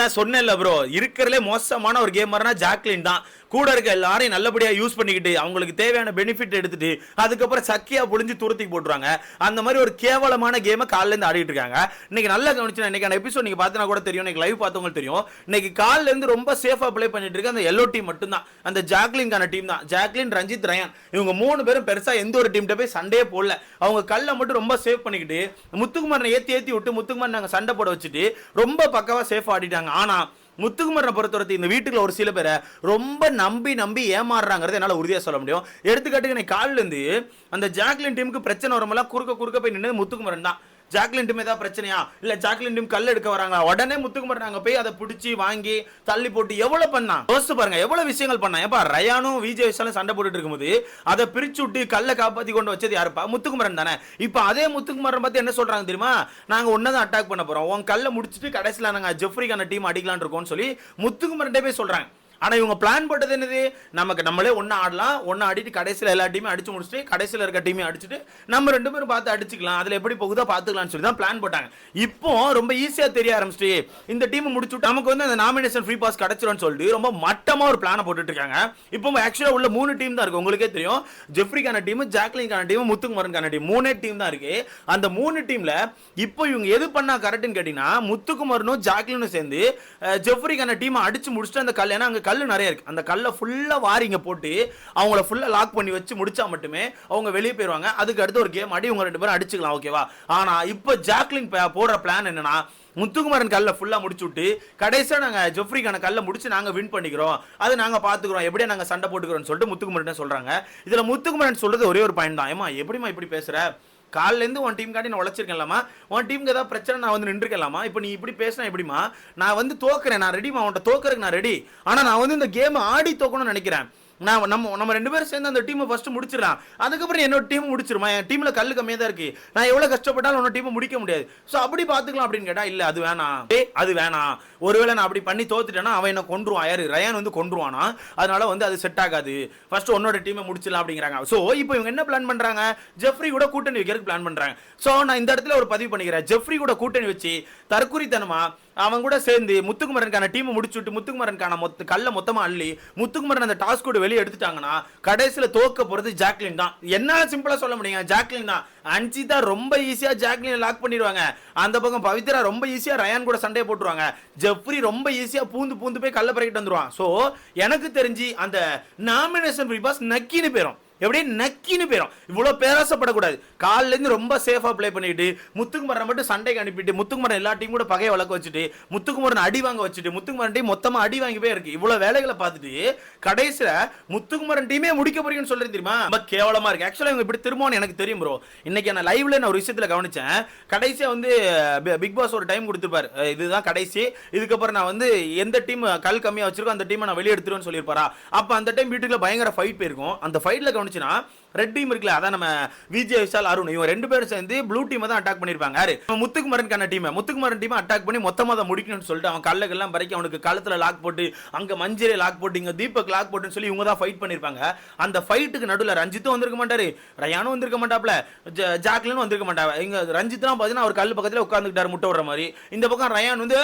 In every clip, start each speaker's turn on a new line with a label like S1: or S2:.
S1: நான் சொன்னேன்ல ப்ரோ இருக்கிறதுலே மோசமான ஒரு கேமர்னா ஜாக்லின் தான். கூட இருக்க எல்லாரையும் நல்லபடியாக யூஸ் பண்ணிக்கிட்டு அவங்களுக்கு தேவையான பெனிஃபிட் எடுத்துட்டு அதுக்கப்புறம் சக்கியா புழிஞ்சு துரத்திக்கு போட்டுருவாங்க. அந்த மாதிரி ஒரு கேவலமான கேமை காலிலேருந்து ஆடிட்டு இருக்காங்க. இன்னைக்கு நல்லா கவனிச்சு இன்னைக்கு எபிசோட் நீங்கள் பார்த்தா கூட தெரியும். இன்னைக்கு லைவ் பார்த்தவங்களுக்கு தெரியும். இன்னைக்கு காலிலேருந்து ரொம்ப சேஃபாக ப்ளே பண்ணிட்டு இருக்க அந்த எல்லோ டீம் மட்டும் தான் அந்த ஜாக்லின்கான டீம் தான். ஜாக்லின் ரஞ்சித் ரயான். இவங்க மூணு பேரும் பெருசாக எந்த ஒரு டீம்கிட்ட போய் சண்டையே போடல. அவங்க கல்லை மட்டும் ரொம்ப சேவ் பண்ணிக்கிட்டு முத்துக்குமாரனை ஏற்றி ஏற்றி விட்டு முத்துக்குமார் நாங்கள் சண்டை போட வச்சுட்டு ரொம்ப பக்கவாக சேஃபாக ஆடிட்டாங்க. ஆனால் முத்துக்குமரனை பொறுத்தவரைக்கும் இந்த வீட்டுக்குள்ள ஒரு சில பேரை ரொம்ப நம்பி நம்பி ஏமாறுறாங்கிறது என்னால் உறுதியாக சொல்ல முடியும். எடுத்துக்காட்டுக்கு எனக்கு காலிலேருந்து அந்த ஜாக்லின் டீமுக்கு பிரச்சனை வரும்போது குறுக்க குறுக்க போய் நின்றது முத்துக்குமரன் தான். ஜாக்லின் டீம் ஏதாவது பிரச்சனையா? இல்ல ஜாக்லின் டீம் கல் எடுக்க வராங்களா? உடனே முத்துக்குமரன் நாங்க போய் அதை பிடிச்சி வாங்கி தள்ளி போட்டு எவ்வளவு பண்ணா? யோசிச்சு பாருங்க எவ்வளவு விஷயங்கள் பண்ணா? ஏப்பா ரயானும் விஜய் விஷாலும் சண்டை போட்டுட்டு இருக்கும்போது அதை பிரிச்சு விட்டு கல்லை காப்பாத்தி கொண்டு வச்சது யாருப்பா? முத்துக்குமரன் தானே. இப்போ அதே முத்துக்குமரன் பார்த்து என்ன சொல்றாங்க தெரியுமா? நாங்க ஒன்னதான் அட்டாக் பண்ண போறோம். உன் கல்லை முடிச்சிட்டு கடைசியில் நாங்க ஜெஃப்ரிக்கான டீம் அடிக்கலாம்னு இருக்கோம்னு சொல்லி முத்துக்குமரன் போய் சொல்றாங்க. ஆனால் இவங்க பிளான் போட்டது என்னது? நமக்கு நம்மளே ஒன்றா ஆடலாம். ஒன்றா ஆடிட்டு கடைசியில் எல்லா டீமையும் அடிச்சு முடிச்சுட்டு கடைசியில் இருக்க டீமையும் அடிச்சுட்டு நம்ம ரெண்டு பேரும் பார்த்து அடிச்சுக்கலாம். அதில் எப்படி போகுதோ பார்த்துக்கலாம்னு சொல்லி தான் பிளான் போட்டாங்க. இப்போ ரொம்ப ஈஸியாக தெரிய ஆரம்பிச்சிட்டு இந்த டீம் முடிச்சுட்டு நமக்கு வந்து அந்த நாமினேஷன் ஃப்ரீ பாஸ் கிடைச்சிரும்னு சொல்லிட்டு ரொம்ப மட்டமாக ஒரு பிளானை போட்டுட்டு இருக்காங்க இப்போ ஆக்சுவலாக உள்ள மூணு டீம் தான் இருக்கு. உங்களுக்கே தெரியும். ஜெஃப்ரிக்கான டீம் ஜாக்லின்கான டீம் முத்துக்குமரன்கான டீம் மூணே டீம் தான் இருக்கு. அந்த மூணு டீமில் இப்போ இவங்க எது பண்ணால் கரெக்டுன்னு கேட்டிங்கன்னா முத்துக்குமரனும் ஜாக்லினும் சேர்ந்து ஜெஃப்ரிக்கான டீமை அடிச்சு முடிச்சுட்டு அந்த கல்யாணம் அங்கே கல் நிறைய இருக்கு. அந்த கல்லை ஃபுல்லா வாரிங்க போட்டு அவங்கள ஃபுல்லா லாக் பண்ணி வச்சு முடிச்சா மட்டுமே அவங்க வெளியே போயிருவாங்க. அதுக்கு அடுத்து ஒரு கேம் அடி உங்க ரெண்டு பேரும் அடிச்சுக்கலாம் ஓகேவா ஆனா இப்போ ஜாக்லின் போடுற பிளான் என்னன்னா முத்துக்குமாரன் கல்ல ஃபுல்லா முடிச்சு விட்டு கடைசியா நாங்க ஜெஃப்ரிக்கான கல்ல முடிச்சு நாங்க வின் பண்ணிக்கிறோம். அது நாங்க பாத்துக்கிறோம். எப்படியா நாங்க சண்டை போட்டுக்கிறோம்னு சொல்லிட்டு முத்துக்குமரன் சொல்றாங்க. இதுல முத்துக்குமரன் சொல்றது ஒரே ஒரு பாயிண்ட் தான். ஏமா எப்படிமா இப்படி பேசுற? காலிலேருந்து உன் டீம் காட்டி நான் உழைச்சிருக்கேன்லாமா? உன் டீமுக்கு ஏதாவது பிரச்சனை நான் வந்து நின்றுக்கலாமா இப்போ நீ இப்படி பேசினா எப்படிமா நான் வந்து தோக்குறேன் நான் ரெடிமா உன்ட்ட தோக்குறதுக்கு நான் ரெடி ஆனால் நான் வந்து இந்த கேம் ஆடி தோக்கணும்னு நினைக்கிறேன். நான் நம்ம நம்ம ரெண்டு பேரும் சேர்ந்து அந்த டீமை ஃபர்ஸ்ட் முடிச்சிடலாம். அதுக்கப்புறம் என்னோட டீம் முடிச்சிருமா? என் டீமில் கல் கம்மியாக தான் இருக்கு. நான் எவ்வளோ கஷ்டப்பட்டாலும் உன்னோட டீமை முடிக்க முடியாது. ஸோ அப்படி பார்த்துக்கலாம் அப்படின்னு கேட்டால் இல்லை அது வேணாம். ஏ அது வேணாம். ஒருவேளை நான் அப்படி பண்ணி தோத்துட்டேன்னா அவன் என்ன கொண்டுருவான் யாரு? ரயான் வந்து கொண்டுருவானா அதனால வந்து அது செட் ஆகாது. ஃபர்ஸ்ட் உன்னோட டீமை முடிச்சிடலாம் அப்படிங்கிறாங்க. ஸோ இப்போ இவங்க என்ன பிளான் பண்ணுறாங்க ஜெஃப்ரி கூட கூட்டணி வைக்கிறதுக்கு பிளான் பண்ணுறாங்க ஸோ நான் இந்த இடத்துல ஒரு பதிவு பண்ணிக்கிறேன். ஜெஃப்ரி கூட கூட்டணி வச்சு தற்குறித்தனமாக அவன் கூட சேர்ந்து முத்துக்குமரனுக்கான டீமை முடிச்சுட்டு முத்துக்குமரனுக்கான மொத்த கல்லை மொத்தமாக அள்ளி முத்துக்குமரன் அந்த டாஸ்க் கூட வெளியே எடுத்துட்டாங்கன்னா கடைசியில தோக்க போறது ஜாக்லின் தான். என்ன சிம்பிளா சொல்ல முடியுங்க. ஜாக்லின் தான். அன்சிதா ரொம்ப ஈஸியா ஜாக்லினை லாக் பண்ணிடுவாங்க. அந்த பக்கம் பவித்ரா ரொம்ப ஈஸியா ரயான் கூட சண்டையை போட்டுருவாங்க. ஜெஃப்ரி ரொம்ப ஈஸியா பூந்து பூந்து போய் கல்ல பறக்கிட்டு வந்துருவான். சோ எனக்கு தெரிஞ்சு அந்த நாமினேஷன் பிபாஸ் நக்கின்னு போயிடும் எப்படி நக்கின்னு போயிடும் இவ்வளோ பேராசப்படக்கூடாது. காலிலேருந்து ரொம்ப சேஃபாக ப்ளே பண்ணிட்டு முத்துக்குமரனை மட்டும் சண்டைக்கு அனுப்பிட்டு முத்துக்குமரன் எல்லா டீம் கூட பகையை வளர்க்க வச்சுட்டு முத்துக்குமரன் அடி வாங்க வச்சுட்டு முத்துக்குமரன் டீம் மொத்தமாக அடி வாங்கி போய் இருக்கு. இவ்வளோ வேலைகளை பார்த்துட்டு கடைசியில் முத்துக்குமரன் டீமே முடிக்க போறீங்கன்னு சொல்றது தெரியுமா? ரொம்ப கேவலமாக இருக்கு. ஆக்சுவலாக இவங்க இப்படி திரும்பவும் எனக்கு தெரியும் ப்ரோ இன்னைக்கு நான் லைவ்ல நான் ஒரு விஷயத்தில் கவனிச்சேன். கடைசியாக வந்து பிக் பாஸ் ஒரு டைம் கொடுத்துருப்பார். இதுதான் கடைசி. இதுக்கப்புறம் நான் வந்து எந்த டீம் கல் கம்மியாக வச்சிருக்கோ அந்த டீமை நான் வெளியே எடுத்துருவேன்னு சொல்லியிருப்பாரா? அப்போ அந்த டைம் வீட்டுக்குள்ள பயங்கர ஃபைட் போயிருக்கும். அந்த ஃபைட்டில் ஃபைட்ல கவனிச்சுன்னா ரெட் டீம் இருக்குல்ல அதான் நம்ம விஜய் விஷால் அருண் இவங்க ரெண்டு பேரும் சேர்ந்து ப்ளூ டீமை தான் அட்டாக் பண்ணியிருப்பாங்க. யாரு? நம்ம முத்துக்குமரனுக்கான டீம் முத்துக்குமரன் டீம் அட்டாக் பண்ணி மொத்தமாக அதை முடிக்கணும்னு சொல்லிட்டு அவன் கல்லக்கெல்லாம் பறக்கி அவனுக்கு கழுத்துல லாக் போட்டு அங்கே மஞ்சளே லாக் போட்டு இங்கே தீபக் லாக் போட்டுன்னு சொல்லி இவங்க தான் ஃபைட் பண்ணிருப்பாங்க அந்த ஃபைட்டுக்கு நடுவில் ரஞ்சித்தும் வந்திருக்க மாட்டாரு. ரயானும் வந்திருக்க மாட்டாப்ல ஜ- ஜாக்லினும் வந்திருக்க மாட்டாங்க. ரஞ்சித் ரஞ்சித்லாம் பார்த்தீங்கன்னா அவர் கல் பக்கத்தில் உட்காந்துக்கிட்டார் முட்டை விடுற மாதிரி. இந்த பக்கம் ரயான் வந்து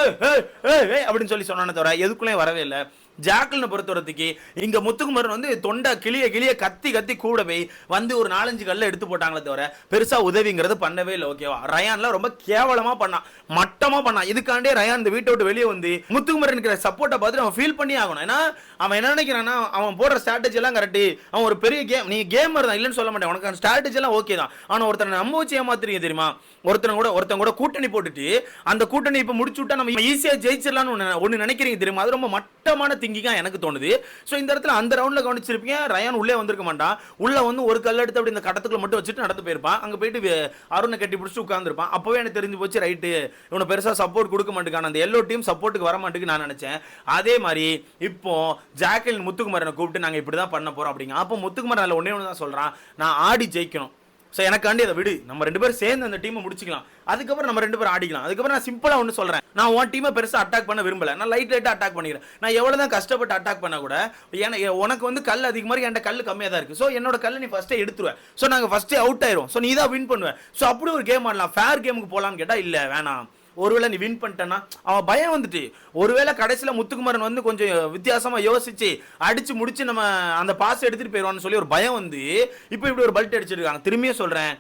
S1: அப்படின்னு சொல்லி சொன்னானே தவிர எதுக்குள்ளே வரவே இல்லை. ஜாக்லினை பொறுத்தவரத்துக்கு இங்கே முத்துக்குமரன் வந்து தொண்டை கிளிய கிளிய கத்தி கத்தி கூட போய் வந்து ஒரு நாலஞ்சு கல்ல எடுத்து போட்டாங்களே தவிர பெருசாக உதவிங்கிறது பண்ணவே இல்லை ஓகேவா ரயான்லாம் ரொம்ப கேவலமாக பண்ணான் மட்டமாக பண்ணான். இதுக்காண்டே ரயான் இந்த வீட்டை விட்டு வெளியே வந்து முத்துக்குமரன் இருக்கிற சப்போர்ட்டை பார்த்துட்டு அவன் ஃபீல் பண்ணி ஆகணும். ஏன்னா அவன் என்ன நினைக்கிறான்னா அவன் போடுற ஸ்ட்ராட்டஜி எல்லாம் கரெக்ட் அவன் ஒரு பெரிய கேம் நீ கேமர் தான் இல்லைன்னு சொல்ல மாட்டேன். உனக்கு அந்த ஸ்ட்ராட்டஜி எல்லாம் ஓகே தான். ஆனால் ஒருத்தனை நம்ப வச்சு ஏமாத்துறீங்க தெரியுமா? ஒருத்தனை கூட ஒருத்தன் கூட கூட்டணி போட்டுட்டு அந்த கூட்டணி இப்போ முடிச்சு விட்டா நம்ம ஈஸியாக ஜெயிச்சிடலாம்னு ஒன்று ஒன்று நினைக்கிறீங்க தெரியுமா? அது ரொம்ப மட்டமான திங்கிங்காக எனக்கு தோணுது. ஸோ இந்த இடத்துல அந்த ரவுண்டில் கவனிச்சிருப்பீங்க. ரயான் உள்ளே வந்திருக்க மாட்டான். உள்ளே வந்து ஒரு கல் எடுத்து அப்படி இந்த கடத்துக்குள்ள மட்டும் வச்சுட்டு நடந்து போயிருப்பான். அங்கே போயிட்டு அருணை கட்டி பிடிச்சிட்டு உட்காந்துருப்பான் அப்போவே எனக்கு தெரிஞ்சு போச்சு ரைட்டு இவனை பெருசாக சப்போர்ட் கொடுக்க மாட்டேங்கான அந்த எல்லோ டீம் சப்போர்ட்டுக்கு வர மாட்டேங்குது நான் நினச்சேன். அதே மாதிரி இப்போ ஜாக்கலின் முத்துக்குமரனை கூப்பிட்டு நாங்கள் இப்படி தான் பண்ண போகிறோம் அப்படிங்க. அப்போ முத்துக்குமரன் அதில் ஒன்னே ஒன்று தான் சொல்கிறான் நான் ஆடி ஜெயிக்கணும். ஸோ எனக்காண்டி அதை விடு. நம்ம ரெண்டு பேரும் சேர்ந்து அந்த டீமை முடிச்சுக்கலாம். அதுக்கப்புறம் நம்ம ரெண்டு பேரும் ஆடிக்கலாம். அதுக்கப்புறம் நான் சிம்பிளாக ஒன்று சொல்கிறேன் நான் உன் டீமை பெருசாக அட்டாக் பண்ண விரும்பல. நான் லைட் லைட்டாக அட்டாக் பண்ணிக்கிறேன். நான் எவ்வளோ தான் கஷ்டப்பட்டு அட்டாக் பண்ண கூட ஏன்னா உனக்கு வந்து கல் அதிகமாக என் கல் கம்மியாக தான் இருக்குது ஸோ என்னோட கல் நீ ஃபஸ்ட்டே எடுத்துருவேன் ஸோ நாங்கள் ஃபஸ்ட்டே அவுட் ஆயிரும் ஸோ நீ தான் வின் பண்ணுவேன் ஸோ அப்படி ஒரு கேம் ஆடலாம். ஃபேர் கேமுக்கு போகலான்னு கேட்டால் இல்லை வேணாம். ஒருவேளை நீ வின் பண்ணிட்டேன்னா அவன் பயம் வந்துட்டு. ஒருவேளை கடைசியில் முத்துக்குமரன் வந்து கொஞ்சம் வித்தியாசமாக யோசிச்சு அடிச்சு முடிச்சு நம்ம அந்த பாஸ் எடுத்துட்டு போயிடுவான்னு சொல்லி ஒரு பயம் வந்து இப்போ இப்படி ஒரு பல்ட் அடிச்சிருக்காங்க. திரும்பியும் சொல்கிறேன்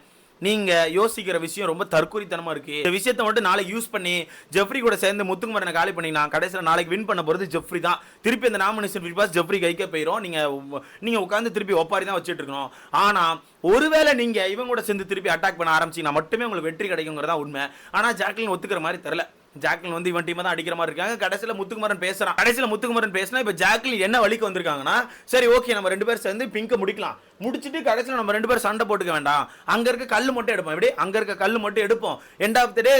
S1: நீங்கள் யோசிக்கிற விஷயம் ரொம்ப தற்கொலைத்தனமாக இருக்குது இந்த விஷயத்தை மட்டும் நாளைக்கு யூஸ் பண்ணி ஜெஃப்ரி கூட சேர்ந்து முத்துக்குமரனை காலி பண்ணிக்கலாம். கடைசியில் நாளைக்கு வின் பண்ண போகிறது ஜெஃப்ரி தான். திருப்பி அந்த நாமினேஷன் பாஸ் ஜெஃப்ரி கைக்கே போயிடும் நீங்கள் நீங்கள் உட்காந்து திருப்பி ஒப்பாரி தான் வச்சுட்டு இருக்கணும். ஆனால் ஒருவேளை நீங்கள் இவங்க கூட சேர்ந்து திருப்பி அட்டாக் பண்ண ஆரம்பிச்சிங்கன்னா மட்டுமே உங்களுக்கு வெற்றி கிடைக்குங்கிறதா உண்மை. ஆனால் ஜாக்லின் ஒத்துக்கிற மாதிரி தெரில ஜாக்லின் வந்து இவன் டீமை தான் அடிக்கிற மாதிரி இருக்காங்க. கடைசியில் முத்துக்குமரன் பேசுறான். கடைசியில் முத்துக்குமரன் பேசினா இப்போ ஜாக்லின் என்ன வழிக்கு வந்திருக்காங்கன்னா சரி ஓகே நம்ம ரெண்டு பேரும் சேர்ந்து பிங்கை முடிக்கலாம். முடிச்சுட்டு கடைசியில் நம்ம ரெண்டு பேரும் சண்டை போட்டுக்க வேண்டாம். அங்கே இருக்க கல் மட்டும் எடுப்போம். எப்படி? அங்கே இருக்க கல் மட்டும் எடுப்போம். எண்ட் ஆஃப் த டே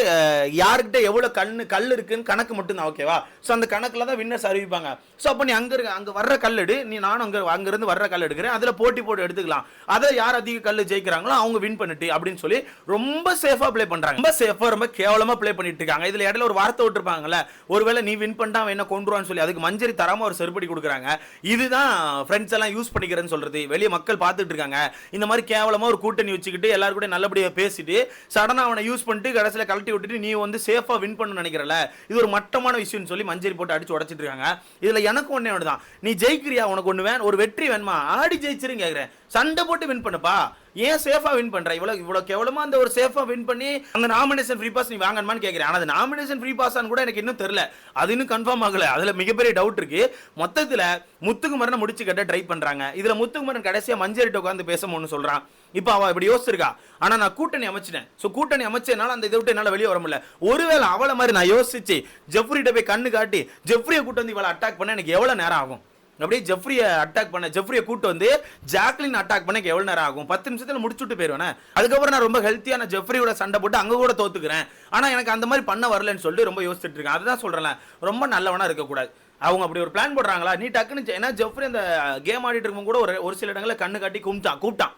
S1: யாருக்கிட்ட எவ்வளோ கல் கல் இருக்குன்னு கணக்கு மட்டும் தான் ஓகேவா ஸோ அந்த கணக்கில் தான் வின்னர்ஸ் அறிவிப்பாங்க. ஸோ அப்போ நீ அங்கே இருக்க அங்கே வர்ற கல் எடு. நீ நானும் அங்கே அங்கேருந்து வர்ற கல் எடுக்கிறேன். அதில் போட்டி போட்டு எடுத்துக்கலாம். அதை யார் அதிக கல் ஜெயிக்கிறாங்களோ அவங்க வின் பண்ணிட்டு அப்படின்னு சொல்லி ரொம்ப சேஃபாக ப்ளே பண்ணுறாங்க ரொம்ப சேஃபாக ரொம்ப கேவலமாக ப்ளே பண்ணிட்டு இருக்காங்க. இதில் இடையில ஒரு வார்த்தை விட்டுருப்பாங்கல்ல. ஒருவேளை நீ வின் பண்ணிட்டா அவன் என்ன கொண்டுருவான்னு சொல்லி அதுக்கு மஞ்சரி தராமல் ஒரு செருப்படி கொடுக்குறாங்க. இதுதான் ஃப்ரெண்ட்ஸ் எல்லாம் யூஸ் பண்ணிக்கிறேன்னு சொல்கிறது வெளியே மக்கள் பார்த்துட்டு இருக்காங்க இந்த மாதிரி கேவலமாக ஒரு கூட்டணி வச்சுக்கிட்டு எல்லாரும் கூட நல்லபடியாக பேசிட்டு சடனாக அவனை யூஸ் பண்ணிட்டு கடைசியில் கழட்டி விட்டுட்டு நீ வந்து சேஃபாக வின் பண்ணணும்னு நினைக்கிறல இது ஒரு மட்டமான விஷயம்னு சொல்லி மஞ்சரி போட்டு அடிச்சு உடச்சிட்டு இருக்காங்க இதில் எனக்கு ஒன்றே ஒன்று தான் நீ ஜெயிக்கிறியா? உனக்கு ஒன்று வேணும் ஒரு வெற்றி வேணுமா? ஆடி ஜெயிச்சிருங்க கேட்குறேன் சண்டை போட்டு வின் பண்ணுப்பா. ஏன் சேஃபா வின் பண்ற? இவ்வளவு இவ்வளவு கேவலமா அந்த ஒரு சேஃபா வின் பண்ணி அந்த நாமினேஷன் ஃப்ரீ பாஸ் நீ வாங்கணுமான்னு கேக்குறேன். ஆனா அது நாமினேஷன் ஃப்ரீ பாஸ் கூட எனக்கு இன்னும் தெரியல. அது இன்னும் கன்ஃபார்ம் ஆகல. அதுல மிகப்பெரிய டவுட் இருக்கு. மொத்தத்துல முத்துக்குமரனை முடிச்சு கட்ட ட்ரை பண்றாங்க. இதுல முத்துக்குமரன் கடைசியா மஞ்சரிட்ட உட்காந்து பேசணும்னு சொல்றான். இப்போ அவ இப்படி யோசிச்சிருக்கா. ஆனா நான் கூட்டணி அமைச்சிட்டேன். சோ கூட்டணி அமைச்சதுனால அந்த இதை விட்டு என்னால வெளியே வர முடியல. ஒருவேளை அவளை மாதிரி நான் யோசிச்சு ஜெஃப்ரிட்ட போய் கண்ணு காட்டி ஜெஃப்ரியை கூட்டு வந்து இவளை அட்டாக் பண்ண எனக்கு எவ்வளவு நேரம் ஆகும்? அப்படியே ஜெஃப்ரியை அட்டாக் பண்ண ஜெஃப்ரியை கூட்டு வந்து ஜாக்லின் அட்டாக் பண்ண எவ்வளோ நேரம் ஆகும்? பத்து நிமிஷத்தில் முடிச்சுட்டு போயிருவேன் அதுக்கப்புறம் நான் ரொம்ப ஹெல்த்தியான ஜெஃப்ரியோட சண்டை போட்டு அங்கே கூட தோத்துக்கிறேன். ஆனால் எனக்கு அந்த மாதிரி பண்ண வரலன்னு சொல்லிட்டு ரொம்ப யோசிச்சுட்டு இருக்கேன். அதுதான் சொல்கிறேன்ல ரொம்ப நல்லவனாக இருக்கக்கூடாது. அவங்க அப்படி ஒரு பிளான் போடுறாங்களா? நீ டக்குன்னு ஏன்னா ஜெஃப்ரி அந்த கேம் ஆடிட்டு இருக்கும் கூட ஒரு ஒரு சில இடங்களில் கண்ணு காட்டி கும்பிட்டான் கூப்பிட்டான்.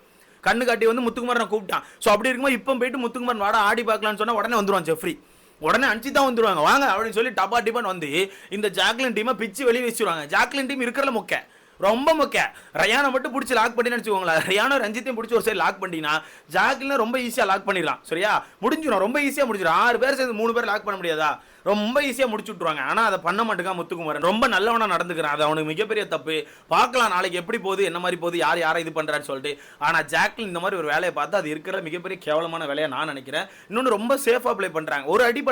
S1: கண்ணு காட்டி வந்து முத்துக்குமாரனை கூப்பிட்டான். ஸோ அப்படி இருக்கும்போது இப்போ போயிட்டு முத்துக்குமாரன் வாடா ஆடி பார்க்கலாம்னு சொன்னால் உடனே வந்துடுவான் ஜெஃப்ரி. உடனே அனுப்பிச்சு தான் வந்துடுவாங்க வாங்க அப்படின்னு சொல்லி டபா டிபான் வந்து இந்த ஜாக்லின் டீமை பிச்சு வெளியே வச்சுருவாங்க. ஜாக்லின் டீம் இருக்கிறல முக்கை. ரொம்ப மொக்க. ரயானை மட்டும் பிடிச்சி லாக் பண்ணி வச்சுக்கோங்களேன். ரயானும் ரஞ்சித்தையும் பிடிச்சி ஒரு சைடு லாக் பண்ணிட்டீங்கன்னா ஜாக்லின் ரொம்ப ஈஸியாக லாக் பண்ணிடலாம். சரியா? முடிஞ்சிடும் ரொம்ப ஈஸியாக முடிஞ்சிடும் ஆறு பேர் சேர்ந்து மூணு பேர் லாக் பண்ண முடியாதா? ரொம்ப ஈஸியாக முடிச்சு விட்ருவாங்க ஆனால் அதை பண்ண மாட்டேங்க முத்துக்குமாரன். ரொம்ப நல்லவனாக நடந்துக்கிறான். அது அவனுக்கு மிகப்பெரிய தப்பு. பார்க்கலாம் நாளைக்கு எப்படி போகுது என்ன மாதிரி போகுது யார் யாரை இது பண்ணுறான்னு சொல்லிட்டு. ஆனால் ஜாக்லின் இந்த மாதிரி ஒரு வேலையை பார்த்து அது இருக்கிற மிகப்பெரிய கேவலமான வேலையை நான் நினைக்கிறேன். இன்னொன்று ரொம்ப சேஃபாக ப்ளே பண்ணுறாங்க ஒரு அடி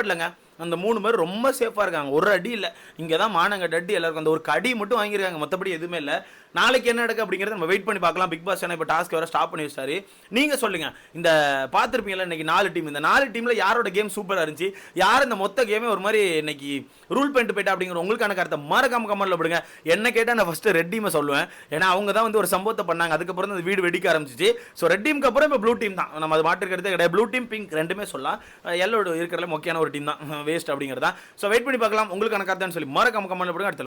S1: அந்த மூணு பேர் ரொம்ப சேஃபாக இருக்காங்க. ஒரு அடி இல்லை. இங்கே தான் மானங்க டட்டி எல்லாருக்கும். அந்த ஒரு கடி மட்டும் வாங்கியிருக்காங்க. மற்றபடி எதுவுமே இல்லை. நாளைக்கு என்ன நடக்கு அப்படிங்கிறத நம்ம வெயிட் பண்ணி பார்க்கலாம். பிக் பாஸ் இப்போ டாஸ்க் வர ஸ்டாப் பண்ணி வச்சாரு நீங்கள் சொல்லுங்கள் இந்த பார்த்துருப்பீங்களா இன்னைக்கு நாலு டீம் இந்த நாலு டீமில் யாரோட கேம் சூப்பராக இருந்துச்சு? யார் இந்த மொத்த கேமே ஒரு மாதிரி இன்னைக்கு ரூல் பண்ணிட்டு போயிட்டா அப்படிங்கிற உங்களுக்கான கருத்தை மறக்காம கமெண்ட்ல விடுங்க என்ன கேட்டால் நான் ஃபஸ்ட்டு ரெட் டீமை சொல்லுவேன். ஏன்னா அவங்க தான் வந்து ஒரு சம்பவத்தை பண்ணாங்க. அதுக்கப்புறம் தான் வீடு வெடிக்க ஆரம்பிச்சிச்சு. ஸோ ரெட் டீமுக்கு அப்புறம் இப்போ ப்ளூ டீம் தான். நம்ம அது மாற்றுக்கிறதே கிடையாது. ப்ளூ டீம் பிங்க் ரெண்டுமே சொல்லலாம். எல்லோட இருக்கிறதுல முக்கியமான ஒரு டீம் தான். வேஸ்ட் அப்படிங்கிறதா. ஸோ வெயிட் பண்ணி பார்க்கலாம். உங்களுக்கான கருத்தான்னு சொல்லி மறக்காம கமெண்ட் பண்ணுங்க அடுத்த